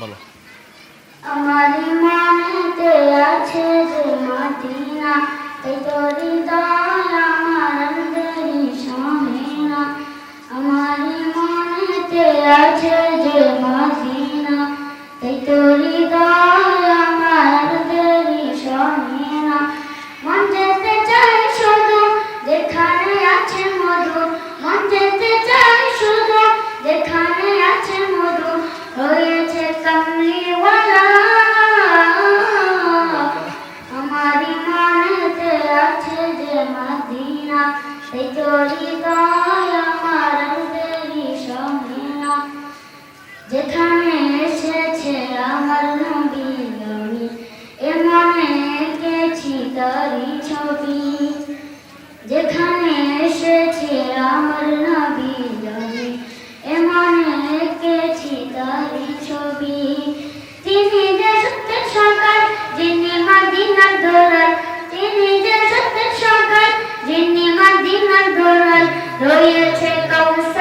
বলো। আমার মনেতে আছে যে মদিনা তাই তোর হৃদয় আমার অন্তরে সহে না আমার মনেতে আছে যে মদিনা তাই তোর হৃদয় সেই হৃদয় আমার দেরি সঙ্গে না যেখানে এসেছে আমার নবী নবী, এ মনে এঁকেছি তারি ছবি। যেখানে এসেছে আমার নবী নবী, এ মনে এঁকেছি তারি ছবি। Will take our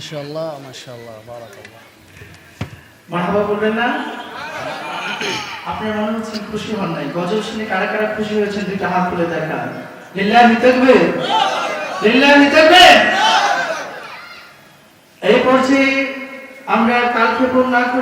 আলাইকুম মাশাল্লাহ মাশাল্লাহ বারাকাল্লাহ। মারহাবা বলবেন না? আপনার মনে হচ্ছে খুশি হন নাই। গজল শুনে কারা কারা খুশি হয়েছেন দুইটা হাত তুলে দেখান। লিল্লাহি তাকবীর লিল্লাহি তাকবীর এই পর্যায়ে আমরা কালক্ষেপণ না করে